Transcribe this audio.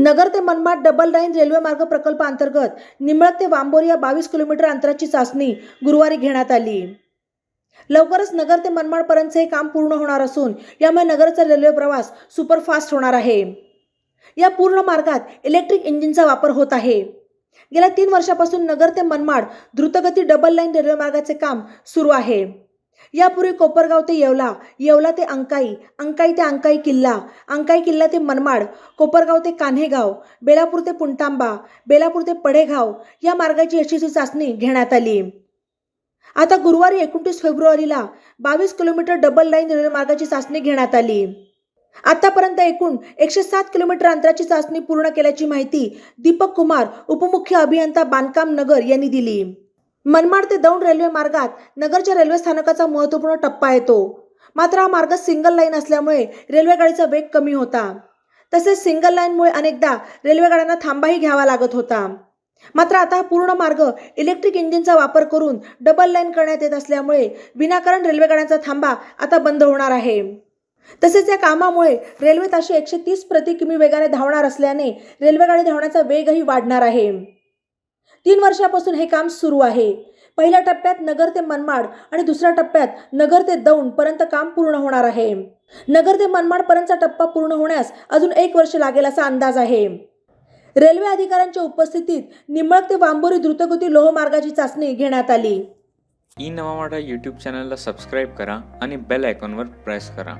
नगर ते Manmad double line railway मार्ग प्रकल्पाअंतर्गत निमळक ते वांबोरी या बावीस किलोमीटर अंतराची चाचणी गुरुवारी घेण्यात आली. लवकरच नगर ते मनमाडपर्यंतचे हे काम पूर्ण होणार असून यामुळे नगरचा रेल्वे प्रवास सुपरफास्ट होणार आहे. या पूर्ण मार्गात इलेक्ट्रिक इंजिनचा वापर होत आहे. गेल्या तीन वर्षापासून नगर ते मनमाड द्रुतगती डबल लाईन रेल्वे मार्गाचे काम सुरू आहे. यापूर्वी कोपरगाव ते येवला येवला ते अंकाई अंकाई ते अंकाई किल्ला अंकाई किल्ला ते मनमाड कोपरगाव ते कान्हेगाव बेलापूर ते पुणतांबा बेलापूर ते पडेगाव या मार्गाची यशस्वी चाचणी घेण्यात आली. आता गुरुवारी एकोणतीस फेब्रुवारीला बावीस किलोमीटर डबल लाईन रेल्वे मार्गाची चाचणी घेण्यात आली. आतापर्यंत एकूण एकशे सात किलोमीटर अंतराची चाचणी पूर्ण केल्याची माहिती दीपक कुमार उपमुख्य अभियंता बांधकाम नगर यांनी दिली. मनमाड ते दौंड रेल्वे मार्गात नगरच्या रेल्वे स्थानकाचा महत्त्वपूर्ण टप्पा येतो मात्र हा मार्ग सिंगल लाईन असल्यामुळे रेल्वेगाडीचा वेग कमी होता. तसेच सिंगल लाईनमुळे अनेकदा रेल्वेगाड्यांना थांबाही घ्यावा लागत होता. मात्र आता हा पूर्ण मार्ग इलेक्ट्रिक इंजिनचा वापर करून डबल लाईन करण्यात येत असल्यामुळे विनाकारण रेल्वेगाड्यांचा थांबा आता बंद होणार आहे. तसेच या कामामुळे रेल्वे ताशी एकशे तीस प्रति किमी वेगाने धावणार असल्याने रेल्वेगाडी धावण्याचा वेगही वाढणार आहे. तीन वर्षापासून हे काम सुरू आहे. पहिल्या टप्प्यात नगर ते मनमाड आणि दुसऱ्या टप्प्यात नगर ते दौंड पर्यंत काम पूर्ण होणार आहे. नगर ते मनमाड पर्यंतचा टप्पा पूर्ण होण्यास अजून एक वर्ष लागेल असा अंदाज आहे. रेल्वे अधिकाऱ्यांच्या उपस्थितीत निंबळक ते वांबोरी द्रुतगती लोहमार्गाची चाचणी घेण्यात आली. ई नवा यूट्यूब चॅनलला सबस्क्राईब करा आणि बेल आयकॉनवर प्रेस करा.